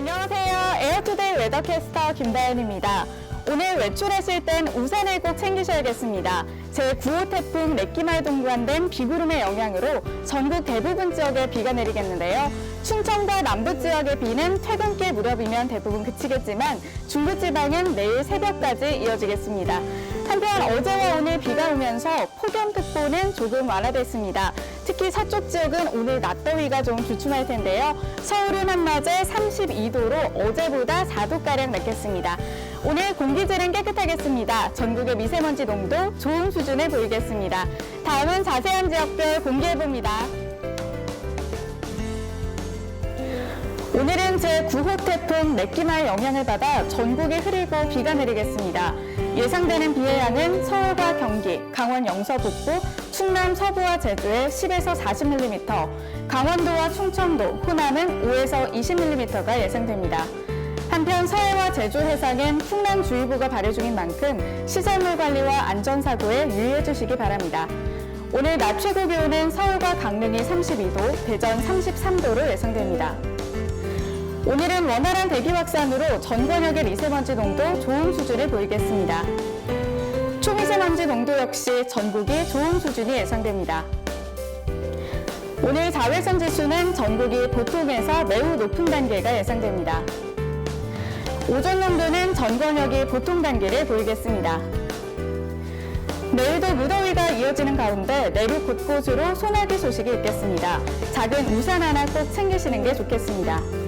안녕하세요. 에어투데이 웨더캐스터 김다현입니다. 오늘 외출하실 땐 우산을 꼭 챙기셔야겠습니다. 제9호 태풍 맥기말 동반된 비구름의 영향으로 전국 대부분 지역에 비가 내리겠는데요. 충청과 남부 지역의 비는 퇴근길 무렵이면 대부분 그치겠지만 중부지방은 내일 새벽까지 이어지겠습니다. 한편 어제와 오늘 비가 오면서 폭염특보는 조금 완화됐습니다. 특히 서쪽 지역은 오늘 낮 더위가 좀 주춤할 텐데요. 서울은 한낮에 32도로 어제보다 4도가량 낮겠습니다. 오늘 공기질은 깨끗하겠습니다. 전국의 미세먼지 농도 좋은 수준에 보이겠습니다. 다음은 자세한 지역별 공개해봅니다. 오늘은 제9호 태풍 레끼마의 영향을 받아 전국에 흐리고 비가 내리겠습니다. 예상되는 비의 양은 서울과 경기, 강원 영서 북부, 충남 서부와 제주에 10에서 40mm, 강원도와 충청도, 호남은 5에서 20mm가 예상됩니다. 한편 서해와 제주 해상엔 풍랑주의보가 발효 중인 만큼 시설물 관리와 안전사고에 유의해 주시기 바랍니다. 오늘 낮 최고 기온은 서울과 강릉이 32도, 대전 33도로 예상됩니다. 오늘은 원활한 대기 확산으로 전 권역의 미세먼지 농도 좋은 수준을 보이겠습니다. 초미세먼지 농도 역시 전국이 좋은 수준이 예상됩니다. 오늘 자외선 지수는 전국이 보통에서 매우 높은 단계가 예상됩니다. 오존 농도는 전 권역이 보통 단계를 보이겠습니다. 내일도 무더위가 이어지는 가운데 내륙 곳곳으로 소나기 소식이 있겠습니다. 작은 우산 하나 꼭 챙기시는 게 좋겠습니다.